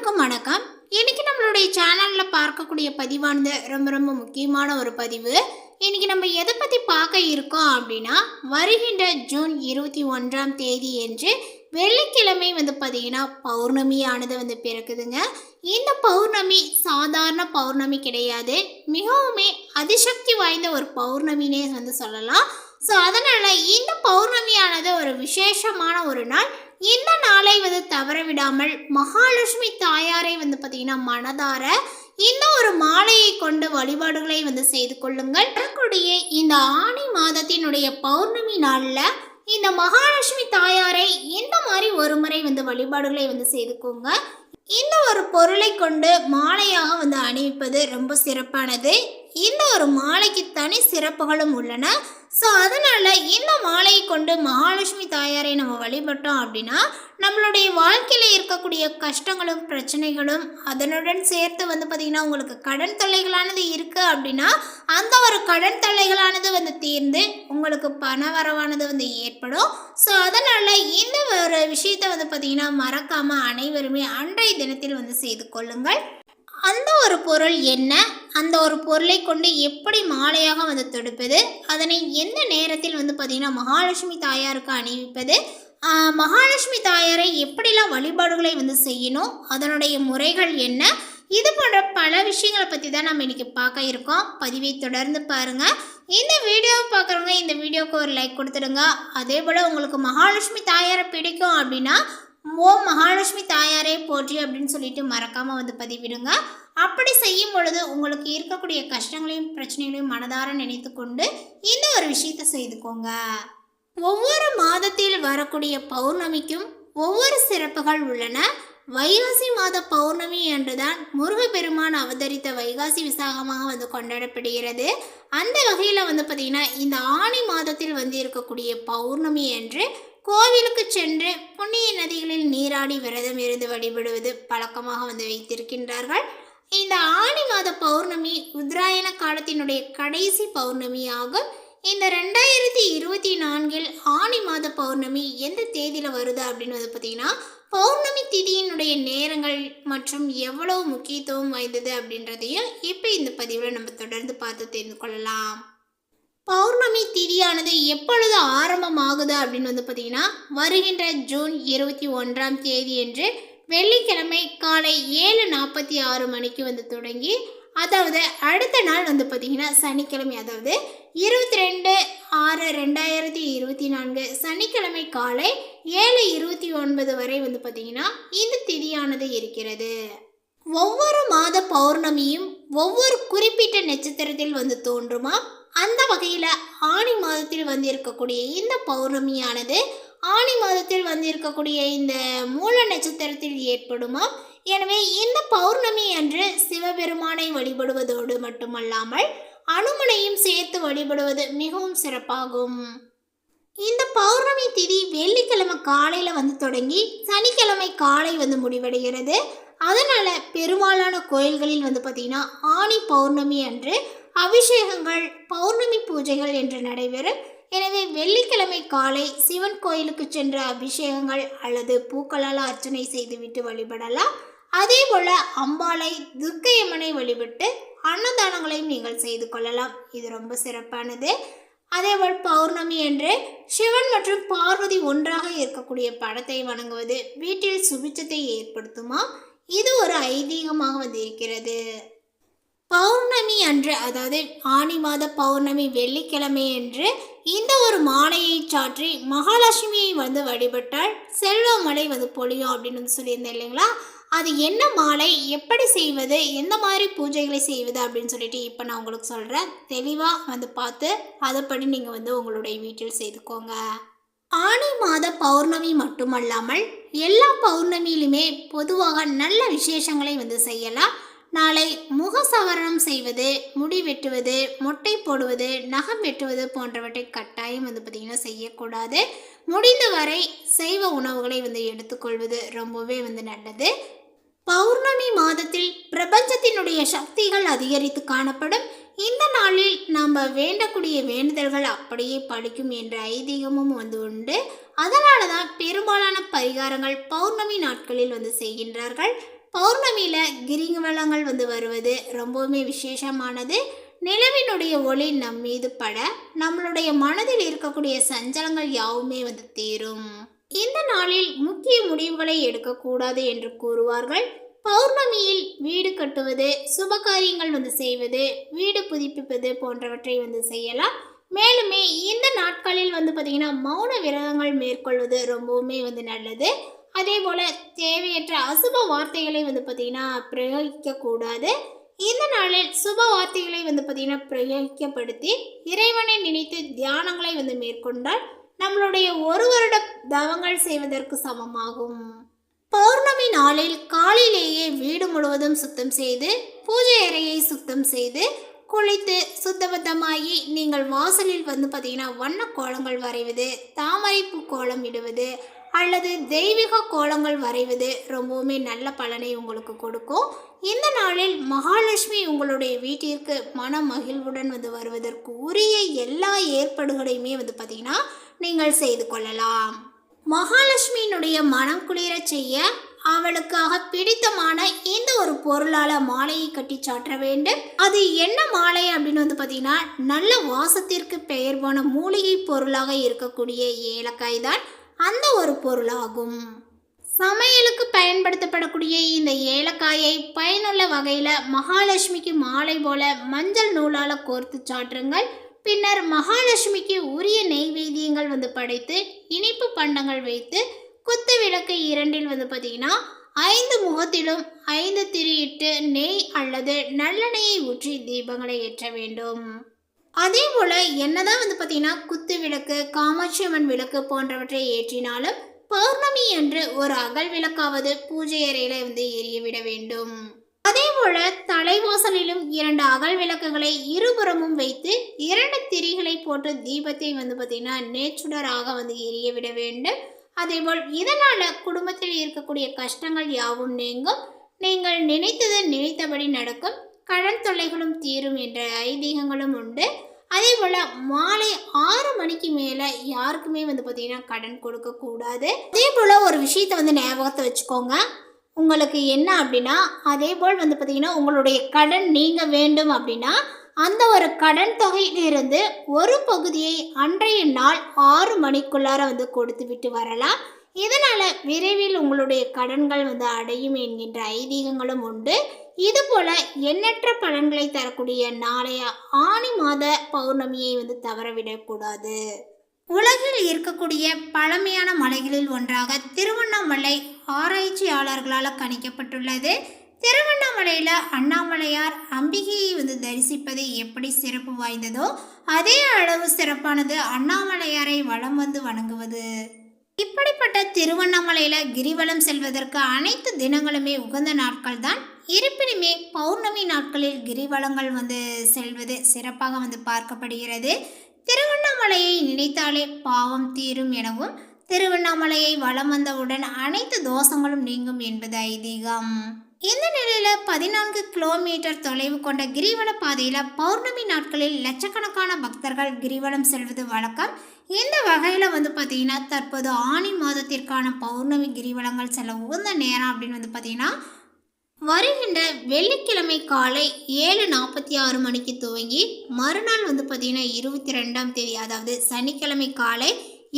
எல்லாருக்கும் வணக்கம். இன்னைக்கு நம்மளுடைய சேனல்ல பார்க்கக்கூடிய பதிவானது ரொம்ப ரொம்ப முக்கியமான ஒரு பதிவு. இன்னைக்கு நம்ம எதை பத்தி பார்க்க இருக்கோம் அப்படின்னா வருகின்ற ஜூன் இருபத்தி ஒன்றாம் தேதி என்று வெள்ளிக்கிழமை வந்து பார்த்தீங்கன்னா பௌர்ணமியானது வந்து பிறக்குதுங்க. இந்த பௌர்ணமி சாதாரண பௌர்ணமி கிடையாது. மிகவுமே அதிசக்தி வாய்ந்த ஒரு பௌர்ணமினே வந்து சொல்லலாம். ஸோ அதனால் இந்த பௌர்ணமியானது ஒரு விசேஷமான ஒரு நாள். இந்த நாளை வந்து தவற விடாமல் மகாலட்சுமி தாயாரை வந்து பார்த்தீங்கன்னா மனதார இந்த ஒரு மாலையை கொண்டு வழிபாடுகளை வந்து செய்து கொள்ளுங்கள். வரக்கூடிய இந்த ஆணி மாதத்தினுடைய பௌர்ணமி நாளில் இந்த மகாலட்சுமி தாயாரை இந்த மாதிரி ஒரு முறை வந்து வழிபாடுகளை வந்து செய்துக்கோங்க. இந்த ஒரு பொருளை கொண்டு மாலையாக வந்து அணிவிப்பது ரொம்ப சிறப்பானது. இந்த ஒரு மாலைக்கு தனி சிறப்புகளும் உள்ளன. ஸோ அதனால் இந்த மாலையை கொண்டு மகாலட்சுமி தாயாரை நம்ம வழிபட்டோம் அப்படின்னா நம்மளுடைய வாழ்க்கையில் இருக்கக்கூடிய கஷ்டங்களும் பிரச்சனைகளும் அதனுடன் சேர்த்து வந்து பார்த்திங்கன்னா உங்களுக்கு கடன் தொல்லைகளானது இருக்குது அப்படின்னா அந்த ஒரு கடன் தொல்லைகளானது வந்து தீர்ந்து உங்களுக்கு பண வரவானது வந்து ஏற்படும். ஸோ அதனால் இந்த ஒரு விஷயத்தை வந்து பார்த்திங்கன்னா மறக்காமல் அனைவருமே அன்றைய தினத்தில் வந்து செய்து கொள்ளுங்கள். அந்த ஒரு பொருள் என்ன? அந்த ஒரு பொருளை கொண்டு எப்படி மாலையாக வந்து தொடுப்பது? அதனை எந்த நேரத்தில் வந்து பார்த்திங்கன்னா மகாலட்சுமி தாயாருக்கு அணிவிப்பது? மகாலட்சுமி தாயாரை எப்படிலாம் வழிபாடுகளை வந்து செய்யணும்? அதனுடைய முறைகள் என்ன? இது போன்ற பல விஷயங்களை பற்றி தான் நம்ம இன்றைக்கி பார்க்க இருக்கோம். பதிவை தொடர்ந்து பாருங்கள் இந்த வீடியோவை பார்க்குறவங்க இந்த வீடியோவுக்கு ஒரு லைக் கொடுத்துடுங்க. அதே போல் உங்களுக்கு மகாலட்சுமி தாயாரை பிடிக்கும் அப்படின்னா ஓம் மகாலட்சுமி தாயாரே போற்றி அப்படின்னு சொல்லிட்டு மறக்காமல் வந்து பதிவிடுங்க. அப்படி செய்யும் பொழுது உங்களுக்கு இருக்கக்கூடிய கஷ்டங்களையும் பிரச்சனைகளையும் மனதார நினைத்து கொண்டு இந்த ஒரு விஷயத்தை செய்துக்கோங்க. ஒவ்வொரு மாதத்தில் வரக்கூடிய பௌர்ணமிக்கும் ஒவ்வொரு சிறப்புகள் உள்ளன. வைகாசி மாத பௌர்ணமி என்றுதான் முருகப்பெருமான் அவதரித்த வைகாசி விசாகமாக வந்து கொண்டாடப்படுகிறது. அந்த வகையில் வந்து பார்த்திங்கன்னா இந்த ஆணி மாதத்தில் வந்து இருக்கக்கூடிய பௌர்ணமி என்று கோவிலுக்கு சென்று புண்ணிய நதிகளில் நீராடி விரதம் இருந்து வழிபடுவது பழக்கமாக வந்து வைத்திருக்கின்றார்கள். இந்த ஆணி மாத பௌர்ணமி உத்தராயண காலத்தினுடைய கடைசி பௌர்ணமி ஆகும் இந்த ரெண்டாயிரத்தி இருபத்தி நான்கில் ஆணி மாத பௌர்ணமி எந்த தேதியில் வருது அப்படின்னு வந்து பார்த்தீங்கன்னா பௌர்ணமி திதியினுடைய நேரங்கள் மற்றும் எவ்வளவு முக்கியத்துவம் வாய்ந்தது அப்படின்றதையும் இப்போ இந்த பதிவில் நம்ம தொடர்ந்து பார்த்து தெரிந்து கொள்ளலாம். பௌர்ணமி திதியானது எப்பொழுது ஆரம்பமாகுது அப்படின்னு வந்து பார்த்தீங்கன்னா வருகின்ற ஜூன் இருபத்தி ஒன்றாம் தேதி என்று வெள்ளிக்கிழமை காலை ஏழு நாற்பத்தி ஆறு மணிக்கு வந்து தொடங்கி அதாவது அடுத்த நாள் வந்து பார்த்திங்கன்னா சனிக்கிழமை அதாவது இருபத்தி ரெண்டு ஆறு ரெண்டாயிரத்தி இருபத்தி நான்கு சனிக்கிழமை காலை ஏழு இருபத்தி ஒன்பது வரை வந்து பார்த்திங்கன்னா இந்த திதியானது இருக்கிறது. ஒவ்வொரு மாத பௌர்ணமியும் ஒவ்வொரு குறிப்பிட்ட நட்சத்திரத்தில் வந்து தோன்றுமா? அந்த வகையில் ஆணி மாதத்தில் வந்து இருக்கக்கூடிய இந்த பௌர்ணமியானது ஆணி மாதத்தில் வந்து இருக்கக்கூடிய இந்த மூல நட்சத்திரத்தில் ஏற்படுமா? எனவே இந்த பௌர்ணமி அன்று சிவபெருமானை வழிபடுவதோடு மட்டுமல்லாமல் அனுமனையும் சேர்த்து வழிபடுவது மிகவும் சிறப்பாகும். இந்த பௌர்ணமி திதி வெள்ளிக்கிழமை காலையில் வந்து தொடங்கி சனிக்கிழமை காலை வந்து முடிவடைகிறது. அதனால் பெரும்பாலான கோயில்களில் வந்து பார்த்திங்கன்னா ஆணி பௌர்ணமி அன்று அபிஷேகங்கள் பௌர்ணமி பூஜைகள் என்று நடைபெறும். எனவே வெள்ளிக்கிழமை காலை சிவன் கோயிலுக்கு சென்ற அபிஷேகங்கள் அல்லது பூக்களால் அர்ச்சனை செய்துவிட்டு வழிபடலாம். அதே போல அம்பாளை துர்க்கையம்மனை வழிபட்டு அன்னதானங்களையும் நீங்கள் செய்து கொள்ளலாம். இது ரொம்ப சிறப்பானது. அதேபோல் பௌர்ணமி என்று சிவன் மற்றும் பார்வதி ஒன்றாக இருக்கக்கூடிய படத்தை வணங்குவது வீட்டில் சுபிச்சத்தை ஏற்படுத்துமா? இது ஒரு ஐதீகமாக வந்து இருக்கிறது பௌர்ணமி அன்று அதாவது ஆணி மாத பௌர்ணமி வெள்ளிக்கிழமை அன்று இந்த ஒரு மாலையை சாற்றி மகாலட்சுமியை வந்து வழிபட்டால் செல்வ மழை வந்து பொழியும் அப்படின்னு வந்து சொல்லியிருந்தேன் இல்லைங்களா? அது என்ன மாலை எப்படி செய்வது எந்த மாதிரி பூஜைகளை செய்வது அப்படின்னு சொல்லிட்டு இப்போ நான் உங்களுக்கு சொல்கிறேன் தெளிவாக வந்து பார்த்து அதைப்படி நீங்கள் வந்து உங்களுடைய வீட்டில் செய்துக்கோங்க. ஆணி மாத பௌர்ணமி மட்டுமல்லாமல் எல்லா பௌர்ணமியிலுமே பொதுவாக நல்ல விசேஷங்களை வந்து செய்யலாம். நாளை முக சவரணம் செய்வது முடி வெட்டுவது மொட்டை போடுவது நகம் வெட்டுவது போன்றவற்றை கட்டாயம் வந்து பார்த்திங்கன்னா செய்யக்கூடாது. முடிந்தவரை சைவ உணவுகளை வந்து எடுத்துக்கொள்வது ரொம்பவே வந்து நல்லது. பௌர்ணமி மாதத்தில் பிரபஞ்சத்தினுடைய சக்திகள் அதிகரித்து காணப்படும். இந்த நாளில் நாம் வேண்டக்கூடிய வேண்டுதல்கள் அப்படியே படிக்கும் என்ற ஐதீகமும் வந்து உண்டு. அதனால தான் பெரும்பாலான பரிகாரங்கள் பௌர்ணமி நாட்களில் வந்து செய்கின்றார்கள். பௌர்ணமியில் கிரிவலங்கள் வந்து வருவது ரொம்பவுமே விசேஷமானது. நிலவினுடைய ஒளி நம் மீது பட நம்மளுடைய மனதில் இருக்கக்கூடிய சஞ்சலங்கள் யாவுமே வந்து தீரும். இந்த நாளில் முக்கிய முடிவுகளை எடுக்கக்கூடாது என்று கூறுவார்கள். பௌர்ணமியில் வீடு கட்டுவது சுபகாரியங்கள் வந்து செய்வது வீடு புதுப்பிப்பது போன்றவற்றை வந்து செய்யலாம். மேலுமே இந்த நாட்களில் வந்து பார்த்திங்கன்னா மௌன விரதங்கள் மேற்கொள்வது ரொம்பவுமே வந்து நல்லது. அதே போல் தேவையற்ற அசுப வார்த்தைகளை வந்து பார்த்திங்கன்னா பிரயோகிக்கக்கூடாது. இந்த நாளில் சுப வார்த்தைகளை வந்து பார்த்திங்கன்னா பிரயோகிக்கப்படுத்தி இறைவனை நினைத்து தியானங்களை வந்து மேற்கொண்டால் நம்மளுடைய ஒரு வருட தவங்கள் செய்வதற்கு சமமாகும். பௌர்ணமி நாளில் காலையிலேயே வீடு முழுவதும் சுத்தம் செய்து பூஜை அறையை சுத்தம் செய்து குளித்து சுத்தபத்தமாகி நீங்கள் வாசலில் வந்து பார்த்தீங்கன்னா வண்ண கோலங்கள் வரைவது தாமரைப்பு கோலம் இடுவது அல்லது தெய்வீக கோலங்கள் வரைவது ரொம்பவுமே நல்ல பலனை உங்களுக்கு கொடுக்கும். இந்த நாளில் மகாலட்சுமி உங்களுடைய வீட்டிற்கு மன மகிழ்வுடன் வந்து வருவதற்கு உரிய எல்லா ஏற்பாடுகளையுமே வந்து பார்த்திங்கன்னா நீங்கள் செய்து கொள்ளலாம். மகாலட்சுமியினுடைய மனம் குளிர செய்ய அவளுக்காக பிடித்தமான இந்த ஒரு பொருளால் மாலையை கட்டி சாற்ற வேண்டும். அது என்ன மாலை அப்படின்னு வந்து பார்த்தீங்கன்னா நல்ல வாசத்திற்கு பெயர் போன மூலிகை பொருளாக இருக்கக்கூடிய ஏலக்காய் தான். அந்த ஒரு பொருளாகும். சமையலுக்கு பயன்படுத்தப்படக்கூடிய இந்த ஏலக்காயை பயனுள்ள வகையில் மகாலட்சுமிக்கு மாலை போல மஞ்சள் நூலால் கோர்த்து சாற்றுங்கள். பின்னர் மகாலட்சுமிக்கு உரிய நெய்வேத்தியங்கள் வந்து படைத்து இனிப்பு பண்டங்கள் வைத்து குத்து விளக்கு இரண்டில் வந்து பார்த்தீங்கன்னா ஐந்து முகத்திலும் ஐந்து திரியிட்டு நெய் அல்லது நல்லெண்ணெயை ஊற்றி தீபங்களை ஏற்ற வேண்டும். அதே போல் என்னதான் வந்து பார்த்தீங்கன்னா குத்து விளக்கு காமாட்சி அம்மன் விளக்கு போன்றவற்றை ஏற்றினாலும் பௌர்ணமி என்று ஒரு அகல் விளக்காவது பூஜை அறையில வந்து எரியவிட வேண்டும். அதே போல தலைவாசலிலும் இரண்டு அகல் விளக்குகளை இருபுறமும் வைத்து இரண்டு திரிகளை போட்டு தீபத்தை வந்து பார்த்தீங்கன்னா நேச்சுடராக வந்து எரிய விட வேண்டும் அதேபோல் இதனால் குடும்பத்தில் இருக்கக்கூடிய கஷ்டங்கள் யாவும் நீங்கும். நீங்கள் நினைத்தது நினைத்தபடி நடக்கும். கடன் தொல்லைகளும் தீரும் என்ற ஐதீகங்களும் உண்டு. அதே போல் மாலை ஆறு மணிக்கு மேலே யாருக்குமே வந்து பார்த்தீங்கன்னா கடன் கொடுக்கக்கூடாது அதே போல் ஒரு விஷயத்தை வந்து ஞாபகத்தை வச்சுக்கோங்க. உங்களுக்கு என்ன அப்படின்னா அதே போல் வந்து பார்த்தீங்கன்னா உங்களுடைய கடன் நீங்க வேண்டும் அப்படின்னா அந்த ஒரு கடன் தொகையிலிருந்து ஒரு பகுதியை அன்றைய நாள் ஆறு மணிக்குள்ளார வந்து கொடுத்து விட்டு வரலாம். இதனால் விரைவில் உங்களுடைய கடன்கள் வந்து அடையும் என்கின்ற ஐதீகங்களும் உண்டு. இதுபோல் எண்ணற்ற பலன்களை தரக்கூடிய நாளைய ஆணி மாத பௌர்ணமியை வந்து தவறவிடக்கூடாது. உலகில் இருக்கக்கூடிய பழமையான மலைகளில் ஒன்றாக திருவண்ணாமலை ஆராய்ச்சியாளர்களால் கணிக்கப்பட்டுள்ளது. திருவண்ணாமலையில் அண்ணாமலையார் அம்பிகையை வந்து தரிசிப்பது எப்படி சிறப்பு வாய்ந்ததோ அதே அளவு சிறப்பானது அண்ணாமலையாரை வளம் வந்து வணங்குவது. இப்படிப்பட்ட திருவண்ணாமலையில் கிரிவலம் செல்வதற்கு அனைத்து தினங்களுமே உகந்த நாட்கள் தான் இருப்பினுமே பௌர்ணமி நாட்களில் கிரிவலங்கள் வந்து செல்வது சிறப்பாக வந்து பார்க்கப்படுகிறது. திருவண்ணாமலையை நினைத்தாலே பாவம் தீரும் எனவும் திருவண்ணாமலையை வலம் வந்தவுடன் அனைத்து தோஷங்களும் நீங்கும் என்பது ஐதீகம். இந்த நிலையில பதினான்கு கிலோமீட்டர் தொலைவு கொண்ட கிரிவல பாதையில பௌர்ணமி நாட்களில் லட்சக்கணக்கான பக்தர்கள் கிரிவலம் செல்வது வழக்கம். இந்த வகையில வந்து பார்த்தீங்கன்னா தற்போது ஆணி மாதத்திற்கான பௌர்ணமி கிரிவலங்கள் செல்ல உகந்த நேரம் அப்படின்னு வந்து பார்த்தீங்கன்னா வருகின்ற வெள்ளிக்கிழமை காலை ஏழு நாற்பத்தி ஆறு மணிக்கு துவங்கி மறுநாள் வந்து பார்த்திங்கன்னா இருபத்தி ரெண்டாம் தேதி அதாவது சனிக்கிழமை காலை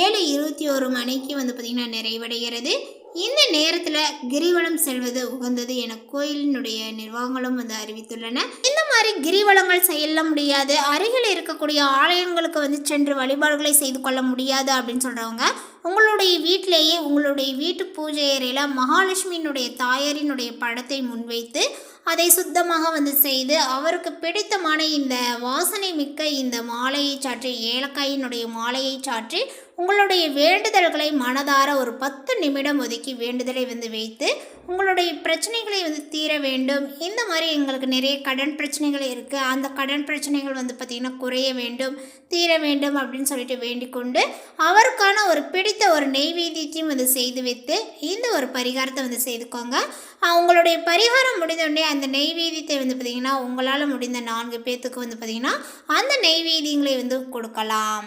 ஏழு இருபத்தி ஒரு மணிக்கு வந்து பார்த்திங்கன்னா நிறைவடைகிறது. இந்த நேரத்தில் கிரிவலம் செல்வது உகந்தது என கோயிலினுடைய நிர்வாகங்களும் வந்து அறிவித்துள்ளன. இந்த மாதிரி கிரிவலங்கள் செல்ல முடியாது. அருகில் இருக்கக்கூடிய ஆலயங்களுக்கு வந்து சென்று வழிபாடுகளை செய்து கொள்ள முடியாது அப்படின்னு சொல்கிறவங்க உங்களுடைய வீட்டிலேயே உங்களுடைய வீட்டு பூஜை அறையில் மகாலட்சுமியினுடைய தாயாரினுடைய படத்தை முன்வைத்து அதை சுத்தமாக வந்து செய்து அவருக்கு பிடித்தமான இந்த வாசனை மிக்க இந்த மாலையை சாற்றி ஏலக்காயினுடைய மாலையை சாற்றி உங்களுடைய வேண்டுதல்களை மனதார ஒரு பத்து நிமிடம் ஒதுக்கி வேண்டுதலை வந்து வைத்து உங்களுடைய பிரச்சனைகளை வந்து தீர வேண்டும். இந்த மாதிரி எங்களுக்கு நிறைய கடன் பிரச்சனைகள் இருக்குது அந்த கடன் பிரச்சனைகள் வந்து பார்த்திங்கன்னா குறைய வேண்டும் தீர வேண்டும் அப்படின்னு சொல்லிட்டு வேண்டிக் கொண்டு அவருக்கான ஒரு பிடித்த ஒரு நெய்வேத்தியத்தையும் வந்து செய்து வைத்து இந்த ஒரு பரிகாரத்தை வந்து செய்துக்கோங்க. அவங்களுடைய பரிகாரம் முடிந்தோடனே அந்த நெய்வேதியத்தை வந்து பார்த்திங்கன்னா உங்களால் முடிந்த நான்கு பேர்த்துக்கு வந்து பார்த்திங்கன்னா அந்த நெய்வேதியங்களை வந்து கொடுக்கலாம்.